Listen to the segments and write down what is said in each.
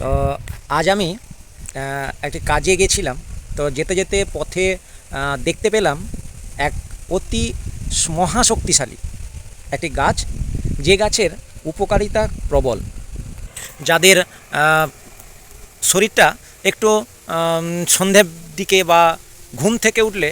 তো আজ আমি একটি কাজে গেছিলাম। তো যেতে যেতে পথে দেখতে পেলাম এক অতি মহাশক্তিশালী একটি গাছ। যে গাছের উপকারিতা প্রবল। যাদের শরীরটা একটু সন্ধ্যের দিকে বা ঘুম থেকে উঠলে,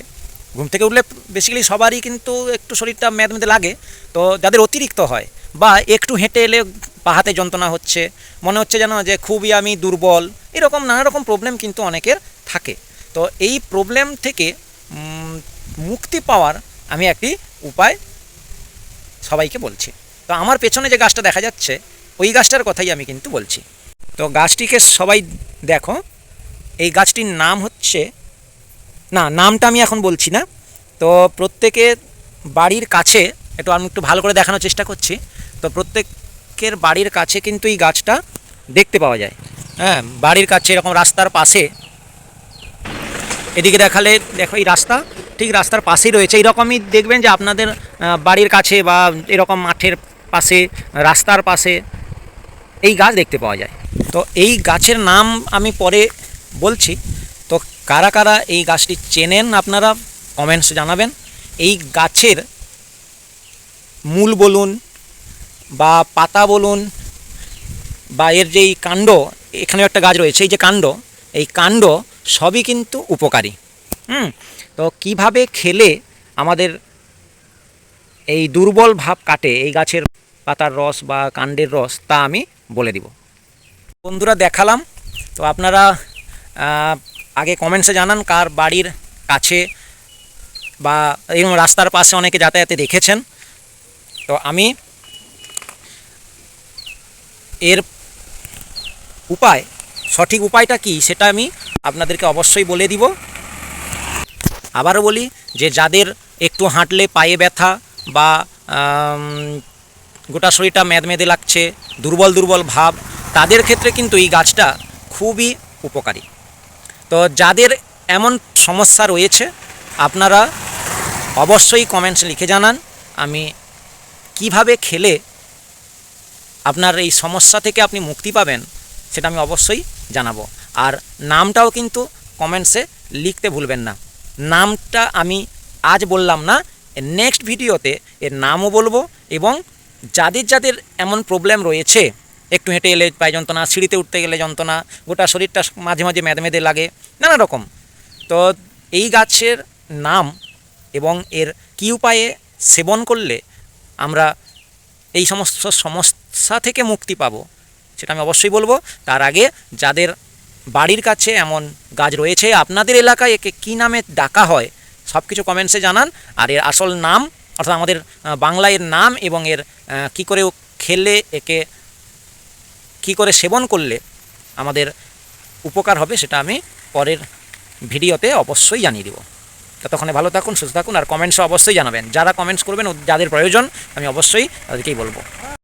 ঘুম থেকে উঠলে বেসিক্যালি সবারই কিন্তু একটু শরীরটা মেদ মেদে লাগে। তো যাদের অতিরিক্ত হয় বা একটু হেঁটে এলে পা হাতে যন্ত্রণা হচ্ছে, মনে হচ্ছে যেন যে খুবই আমি দুর্বল, এরকম নানা রকম প্রবলেম কিন্তু অনেকের থাকে। তো এই প্রবলেম থেকে মুক্তি পাওয়ার আমি একটি উপায় সবাইকে বলছি। তো আমার পেছনে যে গাছটা দেখা যাচ্ছে, ওই গাছটার কথাই আমি কিন্তু বলছি। তো গাছটিকে সবাই দেখো, এই গাছটির নাম হচ্ছে, না, নামটা আমি এখন বলছি না। তো প্রত্যেকের বাড়ির কাছে, একটু আমি একটু ভালো করে দেখানোর চেষ্টা করছি। তো প্রত্যেকের বাড়ির কাছে কিন্তু এই গাছটা দেখতে পাওয়া যায়। হ্যাঁ বাড়ির কাছে এরকম রাস্তার পাশে। এদিকে দেখালে, দেখো এই রাস্তা, ঠিক রাস্তার পাশেই রয়েছে। এইরকমই দেখবেন যে আপনাদের বাড়ির কাছে বা এরকম মাঠের পাশে, রাস্তার পাশে এই গাছ দেখতে পাওয়া যায়। তো এই গাছের নাম আমি পরে বলছি। তো কারা কারা এই গাছটি চেনেন আপনারা কমেন্টস জানাবেন। এই গাছের মূল বলুন বা পাতা বলুন বা এর যেই কাণ্ড, এখানেও একটা গাছ রয়েছে, এই যে কাণ্ড, এই কাণ্ড সবই কিন্তু উপকারী। হুম? তো কীভাবে খেলে আমাদের এই দুর্বল ভাব কাটে, এই গাছের পাতার রস বা কাণ্ডের রস, তা আমি বলে দিব। বন্ধুরা, দেখালাম। তো আপনারা আগে কমেন্টসে জানান কার বাড়ির কাছে বা এরকম রাস্তার পাশে অনেকে যাতায়াতে দেখেছেন। তো আমি এর উপায়, সঠিক উপায়টা কি সেটা আমি আপনাদেরকে অবশ্যই বলে দিব। আবারও বলি যে যাদের একটু হাঁটলে পায়ে ব্যথা বা গোটা শরীরটা মেদমেদে লাগছে, দুর্বল দুর্বল ভাব, তাদের ক্ষেত্রে কিন্তু এই গাছটা খুবই উপকারী। তো যাদের এমন সমস্যা রয়েছে, আপনারা অবশ্যই কমেন্টস লিখে জানান, আমি কীভাবে খেলে আপনার এই সমস্যা থেকে আপনি মুক্তি পাবেন, সেটা আমি অবশ্যই জানাব। আর নামটাও কিন্তু কমেন্টসে লিখতে ভুলবেন না। নামটা আমি আজ বললাম না, নেক্সট ভিডিওতে এর নামও বলব এবং যাদের যাদের এমন প্রবলেম রয়েছে, একটু হেঁটে এলে পায়ে যন্ত্রণা, সিঁড়িতে উঠতে গেলে যন্ত্রণা, গোটা শরীরটা মাঝে মাঝে মেদে মেদে লাগে, নানা রকম। তো এই গাছের নাম এবং এর কী উপায়ে সেবন করলে আমরা এই সমস্ত সমস্যা থেকে মুক্তি পাবো, সেটা আমি অবশ্যই বলব। তার আগে যাদের বাড়ির কাছে এমন গাছ রয়েছে, আপনাদের এলাকায় একে কী নামে ডাকা হয় সব কিছু কমেন্টসে জানান। আর এর আসল নাম, অর্থাৎ আমাদের বাংলায় এর নাম এবং এর কী করে খেলে, একে কী করে সেবন করলে আমাদের উপকার হবে, সেটা আমি পরের ভিডিওতে অবশ্যই জানিয়ে দেবো। ততক্ষণে ভালো থাকুন, সুস্থ থাকুন, আর কমেন্টসও অবশ্যই জানাবেন। যারা কমেন্টস করবেন যাদের প্রয়োজন, আমি অবশ্যই তাদেরকেই বলব।